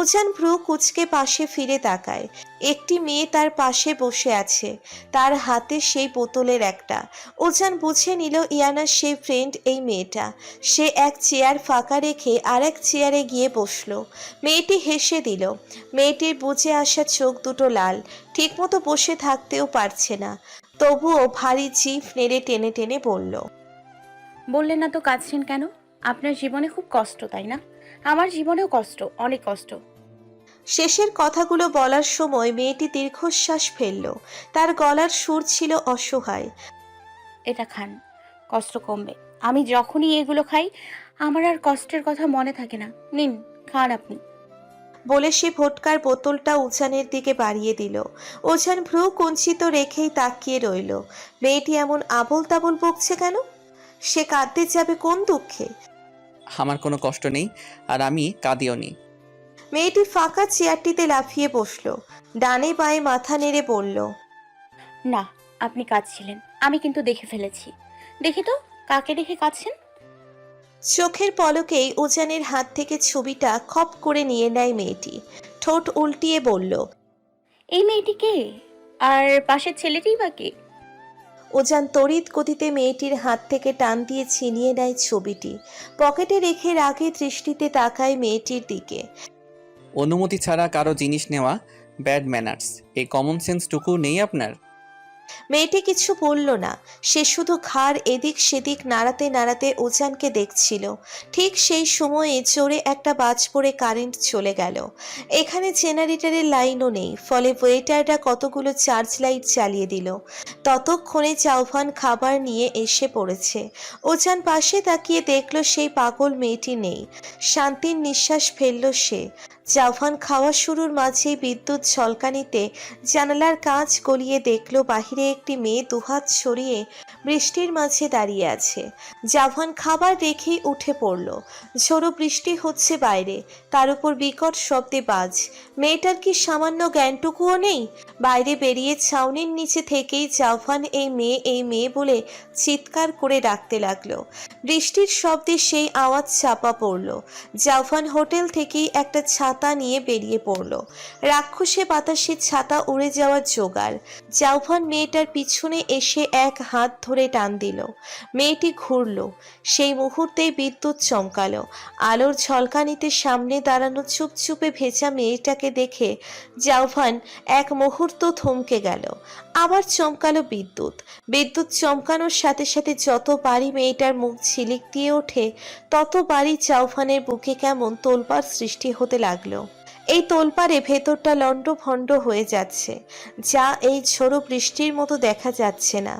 উজান ভ্রু কুচকে পাশে ফিরে তাকায়। একটি মেয়ে তার পাশে বসে আছে। তার হাতে সেই বোতলের একটা। উজান বুঝে নিল ইয়ানার সেই ফ্রেন্ড এই মেয়েটা। সে এক চেয়ার ফাঁকা রেখে আর এক চেয়ারে গিয়ে বসল। মেয়েটি হেসে দিল, মেয়েটির বুঝে আসা চোখ দুটো লাল। ঠিকমতো বসে থাকতেও পারছে না। তবুও ভারী জিভ নেড়ে টেনে টেনে বলল বললেন না তো কাঁদছেন কেন? আপনার জীবনে খুব কষ্ট, তাই না? আমার জীবনেও কষ্ট অনেক কষ্ট। শেষের কথাগুলো বলার সময় মেয়েটি দীর্ঘশ্বাস ফেলল। তার গলার সুর ছিল অসহায়। এটা খান কষ্ট কমবে। আমি যখনই এগুলো খাই আমার আর কষ্টের কথা মনে থাকে না। নিন খান আপনি। বলে সে ভোটকার বোতলটা উজানের দিকে বাড়িয়ে দিল। ওজান ভ্রু কুঞ্চিত রেখেই তাকিয়ে রইল। মেয়েটি এমন আবল তাবল বকছে কেন? সে কাঁদতে যাবে কোন দুঃখে? আমার কোনো কষ্ট নেই আর আমি কাঁদিও নি। মেয়েটি ফাঁকা চেয়ারটিতে লাফিয়ে বসল। ডানে বায়ে মাথা নেড়ে বলল না আপনি কাঁদছিলেন। আমি কিন্তু দেখে ফেলেছি। দেখি তো কাকে দেখে কাঁদছেন? চোখের পলকেই উজানের হাত থেকে ছবিটা খপ করে নিয়ে নেয় মেয়েটি। ঠোঁট উল্টিয়ে বলল এই মেয়েটি কে? আর পাশের ছেলেটিই বা কে? ওজান তড়িৎ গতিতে মেয়েটির হাত থেকে টান দিয়ে ছিনিয়ে নেয় ছবিটি। পকেটে রেখে রাগে দৃষ্টিতে তাকায় মেয়েটির দিকে। অনুমতি ছাড়া কারও জিনিস নেওয়া ব্যাড ম্যানার্স। এই কমন সেন্সটুকু নেই আপনার? মেয়েটি কিছু বলল না। সে শুধু ঘাড় এদিক সেদিক নাড়াতে নাড়াতে ওজানকে দেখছিল। ঠিক সেই সময়ে জোরে একটা বাজ পড়ে কারেন্ট চলে গেল। এখানে জেনারেটরের লাইনও নেই, ফলে ওয়েটাররা কতগুলো চার্জ লাইট চালিয়ে দিল। ততক্ষণে চাউফান খাবার নিয়ে এসে পড়েছে। ওজান পাশে তাকিয়ে দেখল সেই পাগল মেয়েটি নেই। শান্তির নিঃশ্বাস ফেলল সে। জাফান খাওয়া শুরুর মাঝেই বিদ্যুৎ ঝলকানিতে জানালার কাঁচ গলিয়ে দেখল বাহিরে একটি মেয়ে দুহাত সরিয়ে বৃষ্টির মাঝে দাঁড়িয়ে আছে। জাভান খাবার রেখেই উঠে পড়ল। ঝোড়ো বৃষ্টি হচ্ছে বাইরে। তার উপর বিকট শব্দে বাজ। মেয়েটার কি সামান্য জ্ঞানটুকুও নেই? বাইরে বেরিয়ে ছাউনির নিচে থেকেই জাফান এই মেয়ে এই মেয়ে বলে চিৎকার করে ডাকতে লাগল। বৃষ্টির শব্দে সেই আওয়াজ চাপা পড়ল। জাভান হোটেল থেকেই একটা ছাতা নিয়ে বেরিয়ে পড়ল। রাক্ষসে বাতাসে ছাতা উড়ে যাওয়ার জোগাড়। জাউফান মেয়েটার পিছনে এসে এক হাত ধরে টান দিল। মেয়েটি ঘুরল। সেই মুহূর্তেই বিদ্যুৎ চমকালো। আলোর ঝলকানিতে সামনে দাঁড়ানো চুপচুপে ভেজা মেয়েটাকে দেখে জাউফান এক মুহূর্ত থমকে গেল। আবার চমকালো বিদ্যুৎ। বিদ্যুৎ চমকানোর সাথে সাথে যত বাড়ি মেয়েটার মুখ ঝিলিক দিয়ে ওঠে, তত বাড়ি চাউফানের বুকে কেমন তোলপাড় সৃষ্টি হতে লাগল। এই তোলপাড়ে ভেতরটা লণ্ডভণ্ড হয়ে যাচ্ছে, যা এই ঝোড়ো বৃষ্টির মতো দেখা যাচ্ছে না।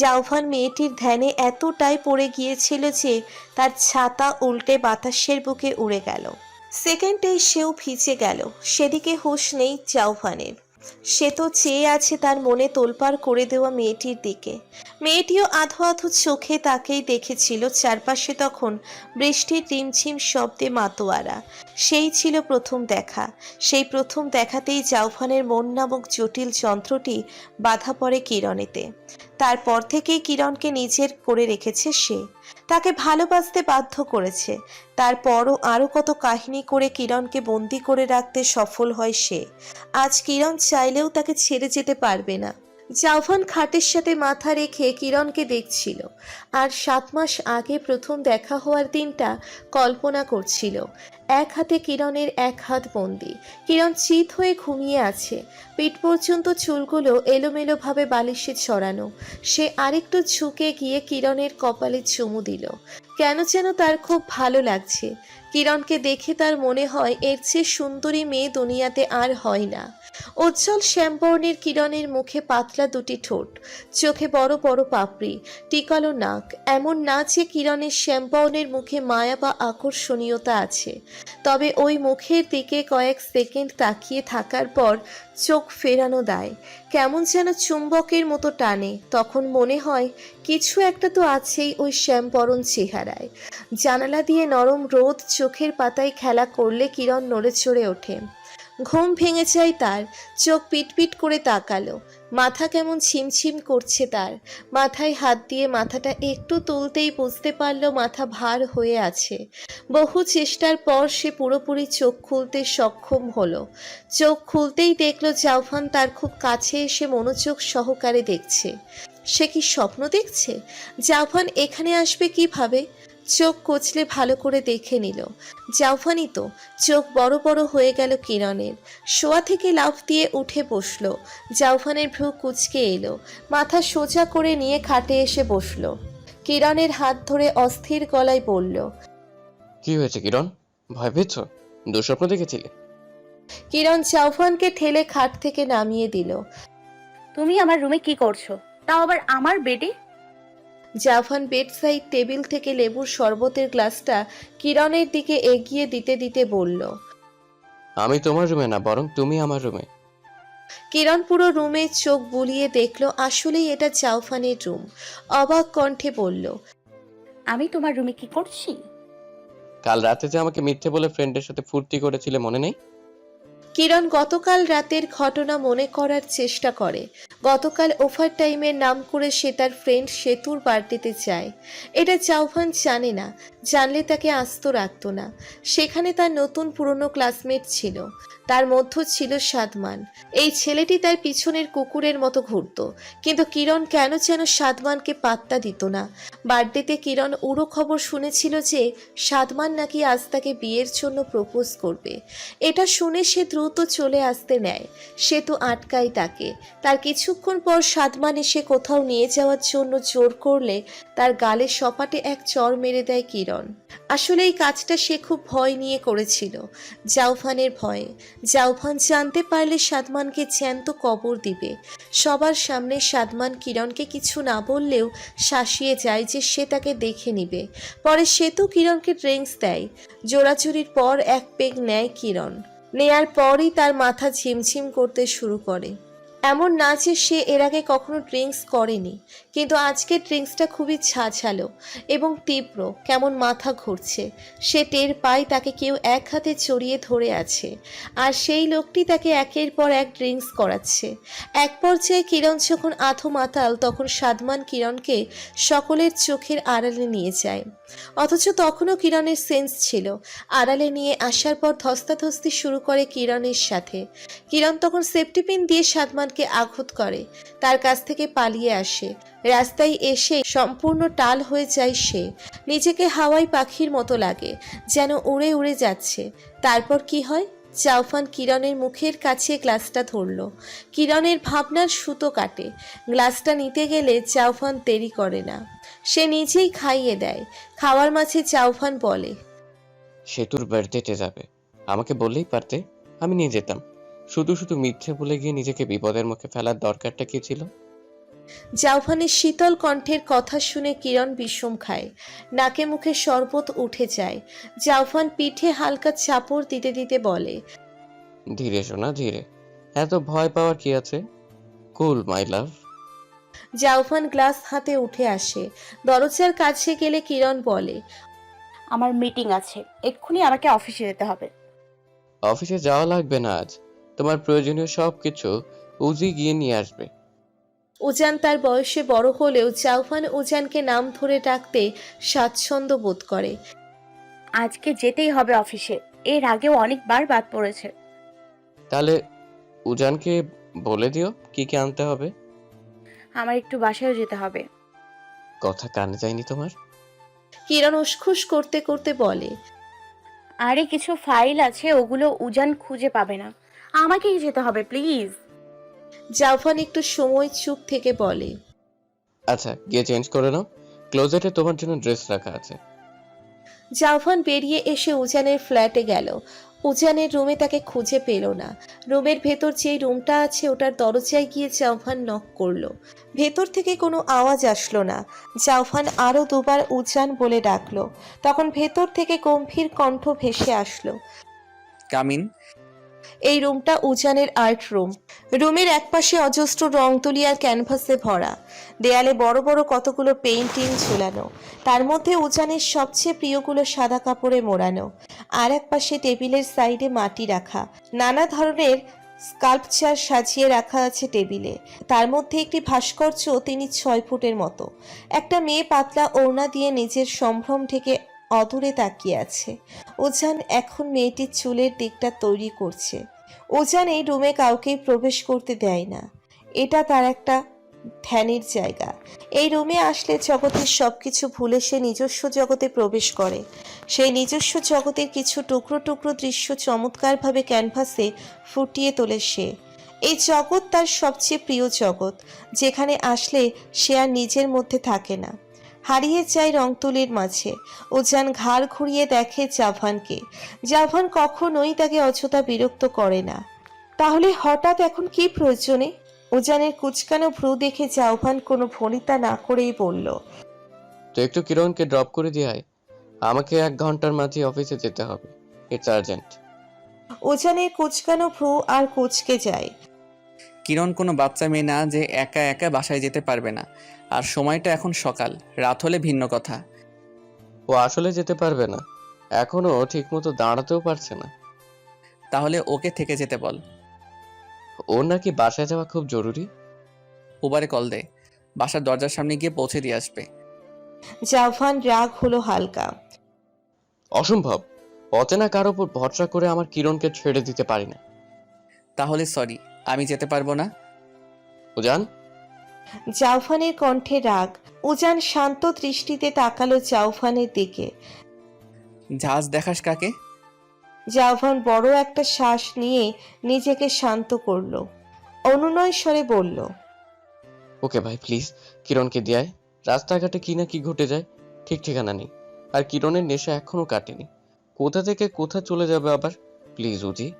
জাউফান মেয়েটির ধ্যানে এতটাই পড়ে গিয়েছিল যে, তার ছাতা উল্টে বাতাসের বুকে উড়ে গেল। সেকেন্ডেই সেও ভিজে গেল, সেদিকে হুঁশ নেই জাউফানের সে তো চেয়ে আছে তার মনে তোলপাড় করে দেওয়া মেয়েটির দিকে। মেয়েটিও আধো আধো চোখে তাকেই দেখেছিল, চারপাশে তখন বৃষ্টির রিমঝিম শব্দে মাতোয়ারা। সেই ছিল প্রথম দেখা। সেই প্রথম দেখাতেই জাউফানের মন নামক জটিল যন্ত্রটি বাধা পড়ে কিরণেতে। তারপর থেকেই কিরণকে নিজের করে রেখেছে সে। তাকে ভালোবাসতে বাধ্য করেছে। তারপরও আরও কত কাহিনী করে কিরণকে বন্দি করে রাখতে সফল হয় সে। আজ কিরণ চাইলেও তাকে ছেড়ে যেতে পারবে না। জাউফান খাটের সাথে মাথা রেখে কিরণকে দেখছিল। আর সাত মাস আগে প্রথম দেখা হওয়ার দিনটা কল্পনা করছিল। এক হাতে কিরণের এক হাত বন্দি। কিরণ চিত হয়ে ঘুমিয়ে আছে। পিঠ পর্যন্ত চুলগুলো এলোমেলোভাবে বালিশে ছড়ানো। সে আরেকটু ঝুঁকে গিয়ে কিরণের কপালে চুমু দিল। কেন যেন তার খুব ভালো লাগছে। কিরণকে দেখে তার মনে হয় এর চেয়ে সুন্দরী মেয়ে দুনিয়াতে আর হয় না। উজ্জ্বল শ্যামবর্ণের কিরণের মুখে পাতলা দুটি ঠোঁট, চোখে বড় বড় পাপড়ি, টিকালো নাক, এমন না যে কিরণের শ্যামবর্ণের মুখে মায়া বা আকর্ষণীয়তা আছে। তবে ওই মুখের দিকে কয়েক সেকেন্ড তাকিয়ে থাকার পর চোখ ফেরানো দায়। কেমন যেন চুম্বকের মতো টানে, তখন মনে হয় কিছু একটা তো আছেই ওই শ্যামবরণ চেহারায়। জানালা দিয়ে নরম রোদ চোখের পাতায় খেলা করলে কিরণ নড়ে চড়ে ওঠে। ঘুম ভেঙে যায় তার। চোখ পিটপিট করে তাকালো। মাথা কেমন ছিমছিম করছে তার। মাথায় হাত দিয়ে মাথাটা একটু তুলতেই বুঝতে পারল মাথা ভার হয়ে আছে। বহু চেষ্টার পর সে পুরোপুরি চোখ খুলতে সক্ষম হলো। চোখ খুলতেই দেখল জাউফান তার খুব কাছে এসে মনোযোগ সহকারে দেখছে। সে কি স্বপ্ন দেখছে? জাউফান এখানে আসবে কীভাবে? চোখ কচলে ভালো করে দেখে নিল। জাউফানই তো চোখ বড় বড় হয়ে গেল কিরণের। শোয়া থেকে লাফ দিয়ে উঠে বসল। জাউফানের ভ্রু কুচকে এলো। মাথা সোজা করে নিয়ে খাটে এসে বসল। কিরণের হাত ধরে অস্থির গলায় বলল কি হয়েছে কিরণ? ভয় পেয়েছ? দুঃস্বপ্ন দেখেছিলে? কিরণ জাউফানকে ঠেলে খাট থেকে নামিয়ে দিল। তুমি আমার রুমে কি করছ? তাও আবার আমার বেডে? জাফান বেড সাইড টেবিল থেকে লেবুর শরবতের গ্লাসটা কিরণের দিকে এগিয়ে দিতে দিতে বলল আমি তোমার রুমে না বরং তুমি আমার রুমে। কিরণ পুরো রুমে চোখ বুলিয়ে দেখল আসলেই এটা জাউফানের রুম। অবাক কণ্ঠে বলল আমি তোমার রুমে কি করছি? কাল রাতে যে আমাকে মিথ্যে বলে ফ্রেন্ডের সাথে ফুর্তি করেছিলে মনে নেই? কিরণ গতকাল রাতের ঘটনা মনে করার চেষ্টা করে। গতকাল ওভার টাইমের নাম করে সে তার ফ্রেন্ড সেতুর বার্থডেতে যায়। এটা চাউফান জানে না। জানলে তাকে আস্ত রাখতো না। সেখানে তার নতুন পুরনো ক্লাসমেট ছিল। তার মধ্য ছিল সাদমান। এই ছেলেটি তার পিছনের কুকুরের মতো ঘুরত। কিন্তু কিরণ কেন যেন সাদমানকে পাত্তা দিত না। বার্থডেতে কিরণ উড়ো খবর শুনেছিল যে সাদমান নাকি আজ তাকে বিয়ের জন্য প্রপোজ করবে। এটা শুনে সে দ্রুত চলে আসতে নেয়। সে তো আটকায় তাকে। তার কিছুক্ষণ পর সাদমান এসে কোথাও নিয়ে যাওয়ার জন্য জোর করলে তার গালে সপাটে এক চর মেরে দেয় কিরণ। আসলে এই কাজটা সে খুব ভয় নিয়ে করেছিল। জাউফানের ভয়ে। জাউফান জানতে পারলে সাদমানকে জ্যান্ত কবর দিবে। সবার সামনে সাদমান কিরণকে কিছু না বললেও শাসিয়ে যায় যে সে তাকে দেখে নিবে। পরে সে তো কিরণকে ড্রিঙ্কস দেয়। জোড়াচুরির পর এক পেগ নেয় কিরণ। নেয়ার পরই তার মাথা ঝিমঝিম করতে শুরু করে। এমন না যে সে এর আগে কখনো ড্রিঙ্কস করেনি। কিন্তু আজকের ড্রিঙ্কসটা খুবই ঝাঝালো এবং তীব্র, কেমন মাথা ঘুরছে। সে টের পায় তাকে কেউ এক হাতে চড়িয়ে ধরে আছে আর সেই লোকটি তাকে একের পর এক ড্রিঙ্কস করাচ্ছে। এক পর্যায়ে কিরণ যখন আথো মাতাল, তখন সাদমান কিরণকে সকলের চোখের আড়ালে নিয়ে যায়। অথচ তখনও কিরণের সেন্স ছিল। আড়ালে নিয়ে আসার পর ধস্তাধস্তি শুরু করে কিরণের সাথে। কিরণ তখন সেফটি পিন দিয়ে সাদমানকে আঘাত করে, তার কাছ থেকে পালিয়ে আসে। রাস্তায় এসে সম্পূর্ণ টাল হয়ে যায় সে। নিজেকে হাওয়াই পাখির মতো লাগে, যেন উড়ে উড়ে যাচ্ছে। তারপর কি হয়? চাউফান কিরণের মুখের কাছে গ্লাসটা ধরলো। কিরণের ভাবনার সুতো কাটে। গ্লাসটা নিতে গেলে জাউফান দেরি করে না। সে নিজেই খাইয়ে দেয়। খাওয়ার মাঝে চাউফান বলে সেতুর বার্থডেতে যাবে। আমাকে বললেই পারতে। আমি নিয়ে যেতাম। শুধু শুধু মিথ্যে বলে গিয়ে নিজেকে বিপদের মুখে ফেলার দরকারটা কি ছিল? জাউফানের শীতল কণ্ঠের কথা শুনে কিরণ বিষম খায়। নাকে মুখে শরবত উঠে যায়। জাউফান পিঠে হালকা চাপড় দিতে দিতে বলে ধীরে শোনা ধীরে। এত ভয় পাওয়ার কি আছে? কুল মাই লাভ। জাউফান গ্লাস হাতে উঠে আসে। দরজার কাছে গেলে কিরণ বলে আমার মিটিং আছে। এক্ষুনি আমাকে অফিসে যেতে হবে। অফিসে যাওয়া লাগবে না আজ। তোমার প্রয়োজনীয় সব কিছু উজি গিয়ে নিয়ে আসবে। উজান তার বয়সে বড় হলেও জাউফান উজানকে নাম ধরে ডাকতে স্বাচ্ছন্দ্য বোধ করে। আজকে যেতেই হবে অফিসে। এর আগেও অনেকবার বাদ পড়েছে। তাহলে উজানকে বলে দিও কি কি আনতে হবে। আমার একটু বাসায়ও যেতে হবে। কথা কানে যায়নি তোমার? কিরণ উসখুস করতে করতে বলে আরে কিছু ফাইল আছে ওগুলো উজান খুঁজে পাবে না। আমাকেই যেতে হবে প্লিজ। জাউফান একটু সময় চুপ থেকে বলে আচ্ছা গিয়ে চেঞ্জ করে নাও। ক্লোজেটে তোমার জন্য ড্রেস রাখা আছে। জাফান বেরিয়ে এসে উজানের ফ্ল্যাটে গেল। উজানের রুমে তাকে খুঁজে পেল না। রুমের ভেতর যেই রুমটা আছে ওটার দরজায় গিয়ে জাফান নক করল। ভেতর থেকে কোনো আওয়াজ আসলো না। জাফান আরও দুবার উজান বলে ডাকলো। তখন ভেতর থেকে গম্ভীর কণ্ঠ ভেসে আসলো। কামিন এই রুমটা উজানের আর্ট রুম। রুমের একপাশে অজস্র রং তুলি আর ক্যানভাসে ভরা। দেয়ালে বড় বড় কতগুলো পেইন্টিং ঝুলানো। তার মধ্যে উজানের সবচেয়ে প্রিয়গুলো সাদা কাপড়ে মোড়ানো। আর এক পাশে টেবিলের সাইডে মাটি রাখা। নানা ধরনের স্কাল্পচার সাজিয়ে রাখা আছে টেবিলে। তার মধ্যে একটি ভাস্কর্য তিনি ছয় ফুটের মতো। একটা মেয়ে পাতলা ওড়না দিয়ে নিজের সম্ভ্রম থেকে অদূরে তাকিয়ে আছে। ওজান এখন মেয়েটির চুলের দিকটা তৈরি করছে। ওজান এই রুমে কাউকেই প্রবেশ করতে দেয় না। এটা তার একটা ধ্যানের জায়গা। এই রুমে আসলে জগতের সব কিছু ভুলে সে নিজস্ব জগতে প্রবেশ করে। সেই নিজস্ব জগতের কিছু টুকরো টুকরো দৃশ্য চমৎকারভাবে ক্যানভাসে ফুটিয়ে তোলে সে। এই জগৎ তার সবচেয়ে প্রিয় জগৎ, যেখানে আসলে সে আর নিজের মধ্যে থাকে না। হারিয়ে যায় রংতুলির মাঝে। ওজান ঘাড় ঘুরিয়ে দেখে জাভানকে। জাভান কখনোই তাকে অযথা বিরক্ত করে না। তাহলে হঠাৎ এখন কি প্রয়োজনে? ওজানের কুচকানো ভ্রু দেখে জাভান কোনো ভনিতা না করেই বলল তো একটু কিরণকে ড্রপ করে দিয়ে আয়। আমাকে এক ঘণ্টার মাঝে অফিসে যেতে হবে। ইটস আর্জেন্ট ওজানের কুচকানো ভ্রু আর কুচকে যায়। কিরণ কোনো বাচ্চা মেয়ে না যে একা একা বাসায় যেতে পারবে না। আর সময়টা এখন সকাল রাত হলে ভিন্ন কথা। ও আসলে যেতে পারবে না। এখনও ঠিকমতো দাঁড়াতেও পারছে না। তাহলে ওকে থেকে যেতে বল। ওর নাকি বাসায় যাওয়া খুব জরুরি? উবারে কল দে। বাসার দরজার সামনে গিয়ে পৌঁছে দিয়ে আসবে। জাফান রাগ হলো হালকা। অসম্ভব। অচেনা কারও উপর ভরসা করে আমার কিরণকে ছেড়ে দিতে পারি না। তাহলে সরি। আমি যেতে পারব না। উজান? জাউফানের কণ্ঠে রাগ। উজান শান্ত দৃষ্টিতে তাকালো জাউফানের দিকে। জাহাজ দেখাস কাকে? জাউফান বড় একটা শ্বাস নিয়ে নিজেকে শান্ত করল। অনুনয় স্বরে বলল ওকে ভাই প্লিজ কিরণকে দিয়ায় রাস্তাঘাটে কি না কি ঘটে যায় ঠিক ঠিকানা নেই। আর কিরণের নেশা এখনও কাটেনি। কোথা থেকে কোথা চলে যাবে আবার? প্লিজ উজি।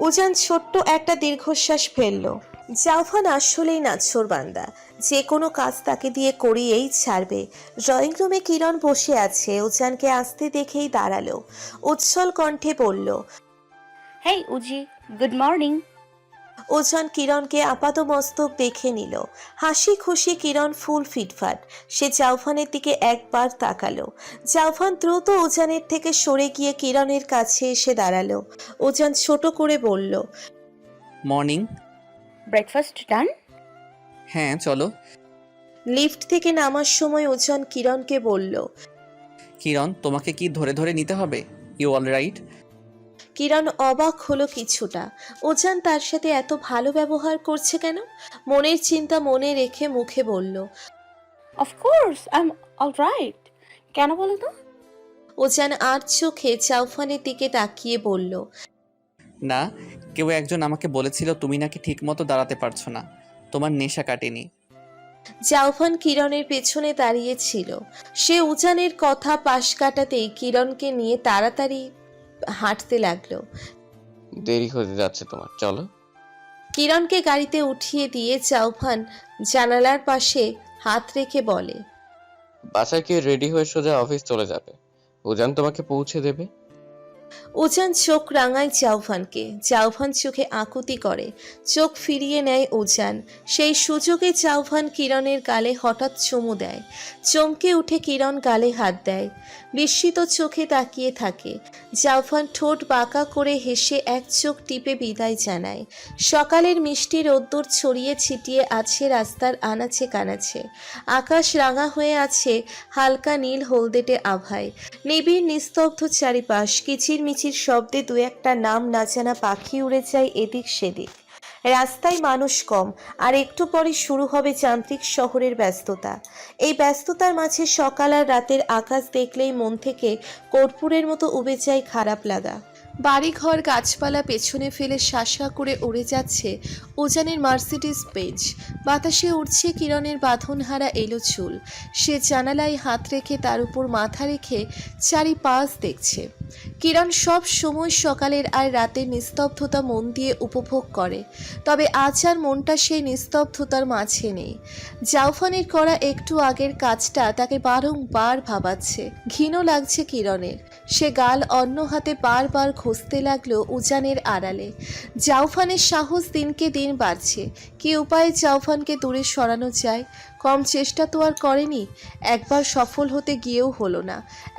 উজান ছোট্ট একটা দীর্ঘশ্বাস ফেলল। জাফান আসলেই নাছর বান্দা। যে কোনো কাজ তাকে দিয়ে করিয়েই ছাড়বে। ড্রয়িং রুমে কিরণ বসে আছে, উজানকে আসতে দেখেই দাঁড়াল। উচ্ছল কণ্ঠে বলল, হেই, উজি, গুড মর্নিং। ওজন কিরণকে আপাতমস্তক দেখে নিল। হাসি খুশি কিরণ ফুল ফিটফাট। সে জাউফানের দিকে একবার তাকালো। জাউফান দ্রুত ওজানের থেকে সরে গিয়ে কিরণের কাছে এসে দাঁড়াল। ওজান ছোট করে বলল মর্নিং। ব্রেকফাস্ট ডান? হ্যাঁ চলো। লিফট থেকে নামার সময় ওজন কিরণকে বলল কিরণ তোমাকে কি ধরে ধরে নিতে হবে? ইউ অল রাইট কিরণ অবাক হলো কিছুটা। ওজান তার সাথে এত ভালো ব্যবহার করছে কেন? মনের চিন্তা মনে রেখে মুখে বলল of course I am all right কেন বলো তো? ওজান আর চোখে জাউফানের দিকে তাকিয়ে বলল না কেউ একজন আমাকে বলেছিল তুমি নাকি ঠিকমতো দাঁড়াতে পারছ না। তোমার নেশা কাটেনি। জাউফান কিরণের পেছনে দাঁড়িয়েছিল। সে উজানের কথা পাশ কাটাতেই কিরণকে নিয়ে তাড়াতাড়ি হাঁটতে লাগল। দেরি হতে যাচ্ছে তোমার চলো। কিরণকে গাড়িতে উঠিয়ে দিয়ে চৌহান জানালার পাশে হাত রেখে বলে বাসায় গিয়ে রেডি হয়ে সোজা অফিস চলে যাবে। উজান তোমাকে পৌঁছে দেবে। উজান চোখ রাঙায় জাউফানকে জাউফান চোখে আকুতি করে। চোখ ফিরিয়ে নেয় উজান। সেই সুযোগে জাউফান কিরণের গালে হঠাৎ চুমু দেয়। চমকে উঠে কিরণ গালে হাত দেয়। বিস্মিত চোখে তাকিয়ে থাকে। জাউফান ঠোঁট বাঁকা করে হেসে এক চোখ টিপে বিদায় জানায়। সকালের মিষ্টি রোদ্দুর ছড়িয়ে ছিটিয়ে আছে রাস্তার আনাচে কানাচে। আকাশ রাঙা হয়ে আছে হালকা নীল হলদেটে আভায়। নিবিড় নিস্তব্ধ চারিপাশ, কিচিরমিচির শব্দে দু একটা নাম না জানা পাখি উড়ে যায় এদিক সেদিক। রাস্তায় মানুষ কম, আর একটু পরে শুরু হবে যান্ত্রিক শহরের ব্যস্ততা। এই ব্যস্ততার মাঝে সকাল আর রাতের আকাশ দেখলেই মন থেকে কর্পূরের মতো উবে যায় খারাপ লাগা। বাড়িঘর গাছপালা পেছনে ফেলে শাসা করে উড়ে যাচ্ছে উজানের মার্সিডিস পেজ। বাতাসে উঠছে কিরণের বাঁধনহারা এলো চুল। সে জানালায় হাত রেখে তার উপর মাথা রেখে চারিপাশ দেখছে। কিরণ সব সময় সকালের আর রাতের নিস্তব্ধতা মন দিয়ে উপভোগ করে। তবে আজ আর মনটা সেই নিস্তব্ধতার মাঝে নেই। জাউফানের করা একটু আগের কাজটা তাকে বারংবার ভাবাচ্ছে। ঘিনও লাগছে কিরণের। সে গাল অন্য হাতে বারবার ঘষতে লাগল উজানের আড়ালে। জাউফানের সাহস দিনকে দিন বাড়ছে। কি উপায়ে জাউফানকে দূরে সরানো যায়? কম চেষ্টা তো আর করেনি, একবার সফল হতে গিয়েও হলো না,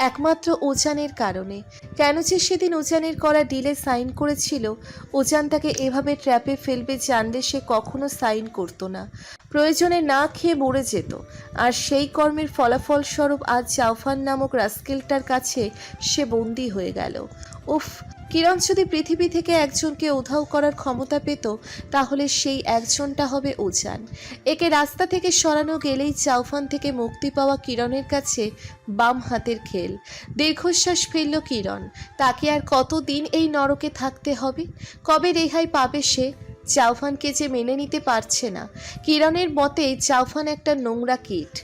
একমাত্র উজানের কারণে। কেন যে সেদিন উজানের করা ডিলে সাইন করেছিল, উজান তাকে এভাবে ট্র্যাপে ফেলবে জানলে সে কখনো সাইন করতো না। প্রয়োজনে না খেয়ে মরে যেত, আর সেই কর্মের ফলাফল স্বরূপ আজ জাউফান নামক রাস্কেলটার কাছে সে বন্দি হয়ে গেল। উফ কিরণ যদি পৃথিবী থেকে একজনকে উধাও করার ক্ষমতা পেত, তাহলে সেই একজনটা হবে উজান। একে রাস্তা থেকে সরানো গেলেই চাউফান থেকে মুক্তি পাওয়া কিরণের কাছে বাম হাতের খেল। দীর্ঘশ্বাস ফেলল কিরণ। তাকে আর কতদিন এই নরকে থাকতে হবে? কবে রেহাই পাবে সে? চাউফানকে যে মেনে নিতে পারছে না। কিরণের মতে চাউফান একটা নোংরা কীট।